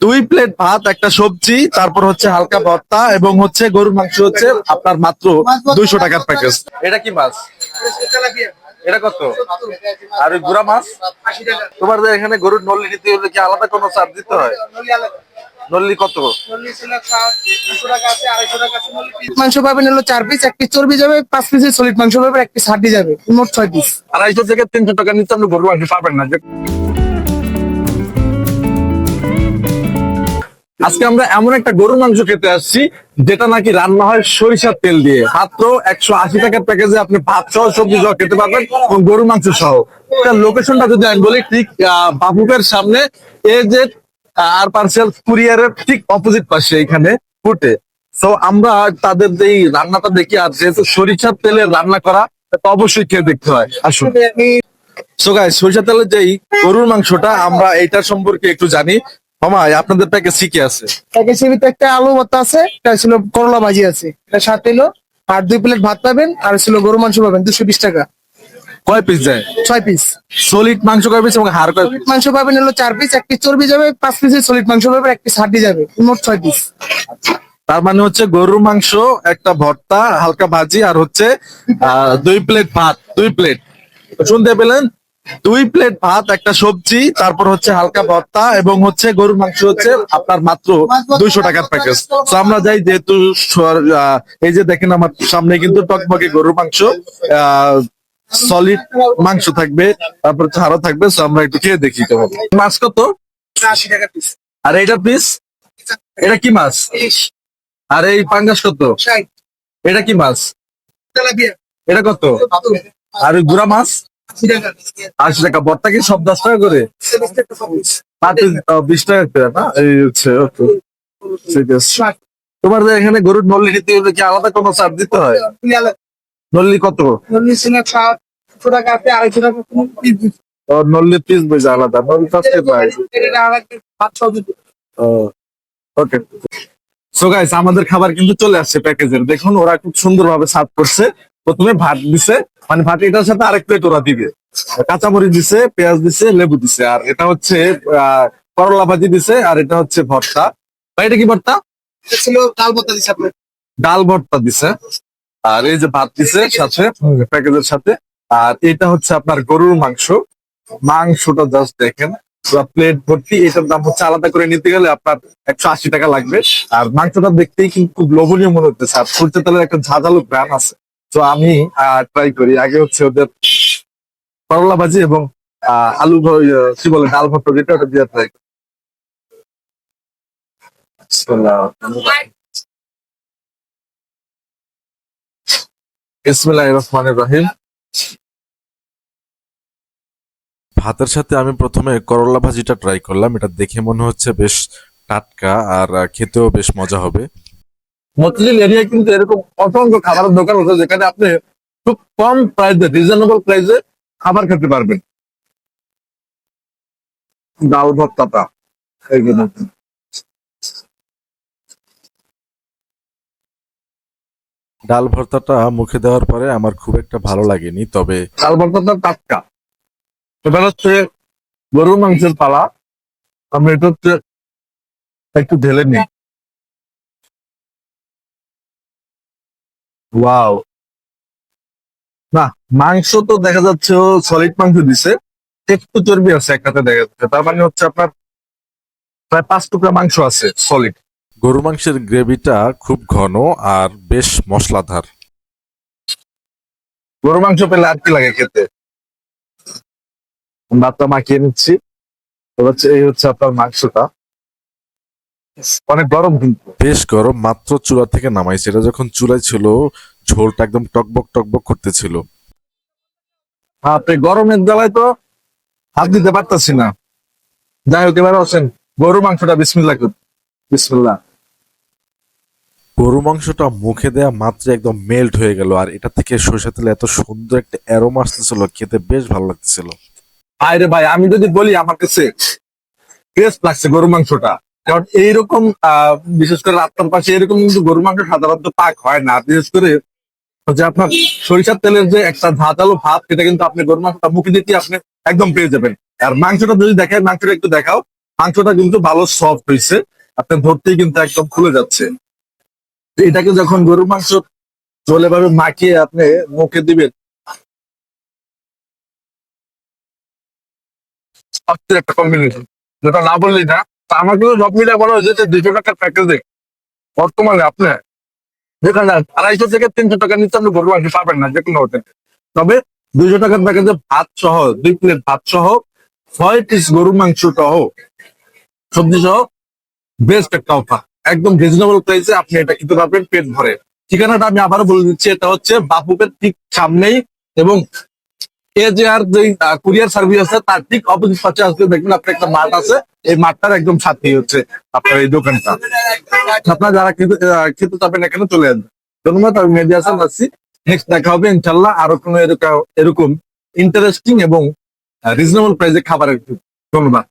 দুই প্লেট ভাত একটা সবজি তারপর হচ্ছে হালকা ভর্তা এবং হচ্ছে গরুর মাংস হচ্ছে আপনার মাত্র দুইশো টাকার প্যাকেজ এটা কি মাছ? এটা কত? আর ওই গুড়া মাছ? তোমার এখানে গরুর নল্লি নিতে হলে কি আলাদা কোনো চার্জ দিতে হয়? নল্লি কত? মাংস পাবেন হলো চার পিস এক পিস চর্বি যাবে পাঁচ পিসের সলিড মাংস পাবেন এক পিস হাড্ডি যাবে মোট ছয় পিস আড়াইশো থেকে তিনশো টাকা নিচে আপনি গরুর মাংস পাবেন না। আজকে আমরা এমন একটা গরুর মাংস খেতে আসছি, যেটা নাকি রান্না হয় সরিষার তেল দিয়ে। মাত্র একশো আশি টাকার প্যাকেজে আপনি ভাত সহ সবজি সহ খেতে পারবেন এবং গরুর মাংস সহ। লোকেশনটা যদি আমি বলি, ঠিক বাফুফের সামনে এ যে আর পার্সেল কুরিয়ারের ঠিক অপোজিট পাশে এখানে ফুটে। তো আমরা তাদের যে রান্নাটা দেখি, আর যেহেতু সরিষার তেলে রান্না করা অবশ্যই খেয়ে দেখতে হয়। আসুন। সো গাইস সরিষা তেলের যেই গরুর মাংসটা, আমরা এইটার সম্পর্কে একটু জানি। মামা আপনাদের প্যাকেজ কি আছে? প্যাকেজের ভিতরে একটা আলু ভর্তা আছে একটা ছিল করলা ভাজি আছে এটা সাথে এলো আর দুই প্লেট ভাত পাবেন আর ছিল গরু মাংস পাবেন দুশো বিশ টাকা। কয় পিস যায়? ছয় পিস সলিড মাংস কয় পিস এবং হাড় কয় পিস মাংস পাবেন হলো চার পিস এক পিস চর্বি যাবে পাঁচ পিসের সলিড মাংস পাবেন এক পিস হাড্ডি যাবে মোট ছয় পিস তার মানে হচ্ছে গরুর মাংস একটা ভর্তা হালকা ভাজি আর হচ্ছে আহ, দুই প্লেট ভাত দুই প্লেট শুনতে পেলেন? দুই প্লেট ভাত একটা সবজি তারপর হচ্ছে হালকা ভর্তা এবং হচ্ছে গরুর মাংস হচ্ছে আপনার মাত্র দুইশো টাকার প্যাকেজ তো আমরা যাই যেহেতু এই যে দেখেন আমার সামনে কিন্তু টকবকে গরুর মাংস সলিড মাংস থাকবে তারপর হাড়ও থাকবে তো আমরা একটু খেয়ে দেখি কেমন মাছ কত? আর এইটা পিস এটা কি মাছ? আর এই পাঙ্গাস কত? এটা কি মাছ? এটা কত? আর গুড়া মাছ? আশি টাকা বর্তা কি সব দশ টাকা করে? বিশ টাকা করে, না? এই হচ্ছে. ঠিক তোমার এখানে গরুর নল্লি নিতে হলে কি আলাদা কোনো চার্জ দিতে হয়? নল্লি কত? নল্লি পিস বুঝে আলাদা। নল্লি পাই পাঁচ ওকে। সো গাইস আমাদের খাবার কিন্তু চলে আসছে প্যাকেজের। দেখুন, ওরা খুব সুন্দরভাবে সার্ভ করছে। প্রথমে ভাত দিছে মানে ভাত এটার সাথে আরেক প্লেট ওরা দিবে। কাঁচামরিচ দিছে পেঁয়াজ দিছে লেবু দিছে আর এটা হচ্ছে করলা ভাজি দিছে আর এটা হচ্ছে ভর্তা। এটা কি ভর্তা? ডাল ভর্তা দিচ্ছে ডাল ভর্তা দিছে আর এই যে ভাত দিছে সাথে প্যাকেজের সাথে আর এটা হচ্ছে আপনার গরুর মাংস। মাংসটা জাস্ট দেখেন প্লেট ভর্তি এটার দাম হচ্ছে আলাদা করে নিতে গেলে আপনার একশো আশি টাকা লাগবে। আর মাংসটা দেখতেই কিন্তু খুব লোভনীয় মনে হচ্ছে আর সরষে তেলের একটা ঝাঁঝালো গ্রাম আছে। তো আমি ট্রাই করি। আগে হচ্ছে ওদের করলা ভাজি এবং আলু কি বলে, ডাল ভর্তা যেটা ওটা দিয়ে ট্রাই করি। ভাতের সাথে আমি প্রথমে করলা ভাজিটা ট্রাই করলাম। এটা দেখে মনে হচ্ছে বেশ টাটকা আর খেতেও বেশ মজা হবে। মতিঝিল এরিয়া কিন্তু এরকম অসংখ্য খাবারের দোকান আছে যেখানে আপনি খুব কম প্রাইসে রিজনেবল প্রাইসে খাবার খেতে পারবেন। ডাল ভর্তাটা। ডাল ভর্তাটা মুখে দেওয়ার পরে আমার খুব একটা ভালো লাগেনি তবে ডাল ভর্তাটা টাটকা। এবার হচ্ছে গরুর মাংসের পালা। আমি এটা হচ্ছে একটু ঢেলে নিই। ওয়াও না মাংস তো দেখা যাচ্ছে সলিড মাংস দিছে। একটু চর্বি আছে একটাতে দেখা যাচ্ছে। তার মানে হচ্ছে আপনার প্রায় পাঁচ টুকরা মাংস আছে সলিড গরু মাংসের গ্রেভিটা খুব ঘন আর বেশ মশলাধার। গরু মাংস পেলে আর কি লাগে খেতে? ভাতটা মাখিয়ে নিচ্ছি। এই হচ্ছে আপনার মাংসটা। অনেক গরম কিন্তু। বেশ গরম মাত্র চুলা থেকে যখন চুলায় ছিল ঝোলটা একদম টকবক টকবক করতেছিল। আপনি গরমের বেলায় তো হাত দিতে পারতাছি না। যাই হোক এবার আছেন গরু মাংসটা বিসমিল্লা বিসমিল্লা গরু মাংসটা মুখে দেয়া মাত্র একদম মেল্ট হয়ে গেল আর এটা থেকে সরিষা তেলে এত সুন্দর একটা অ্যারোমা আসতেছিল খেতে বেশ ভালো লাগতেছিল। আরে ভাই আমি যদি বলি আমার কাছে টেস্ট লাগছে গরু মাংসটা। কারণ এইরকম বিশেষ করে রাস্তার পাশে এরকম কিন্তু গরু মাংস সাধারণত পাক হয় না। বিশেষ করে যে আপনার সরিষার তেলের যে একটা ঝাঁঝালো ভাত সেটা কিন্তু আপনি গরু মাংসটা মুখে দিতে আপনি একদম পেয়ে যাবেন। আর মাংসটা যদি দেখেন মাংসটা একটু দেখাও। মাংসটা কিন্তু ভালো সফট হয়েছে আপনি ধরতেই কিন্তু একদম খুলে যাচ্ছে। এটাকে যখন গরুর মাংস জলে ভাবে মাখিয়ে আপনি মুখে দিবেন একটা কম্বিনেশন যেটা না বললেই না। আমার কিন্তু সব মিলে বলা হয়েছে দুশো টাকার প্যাকেজে বর্তমানে আপনি যেখানে আড়াইশো থেকে তিনশো টাকা নিচে আপনি গরু মাংস পাবেন না যে কোনো হোটেল তবে দুইশো টাকার প্যাকেজে ভাত সহ, দুই প্লেট ভাত সহ, ছয় পিস গরু মাংস সহ, সবজি সহ বেস্ট একটা অফার একদম রিজনেবল প্রাইসে আপনি এটা খেতে পারবেন, পেট ভরে। ঠিকানাটা আমি আবারও বলে দিচ্ছি, এটা হচ্ছে বাপুপের ঠিক সামনেই এবং যে কুরিয়ার সার্ভিস আছে, তার ঠিক দেখবেন আপনার একটা মাঠ আছে। এই মাঠটার একদম হচ্ছে আপনার এই যারা খেতে এখানে চলে আসবেন। ধন্যবাদ দেখা হবে ইনশাল্লাহ আরও কোনো এরকম ইন্টারেস্টিং এবং রিজনেবল প্রাইসে খাবারের ধন্যবাদ।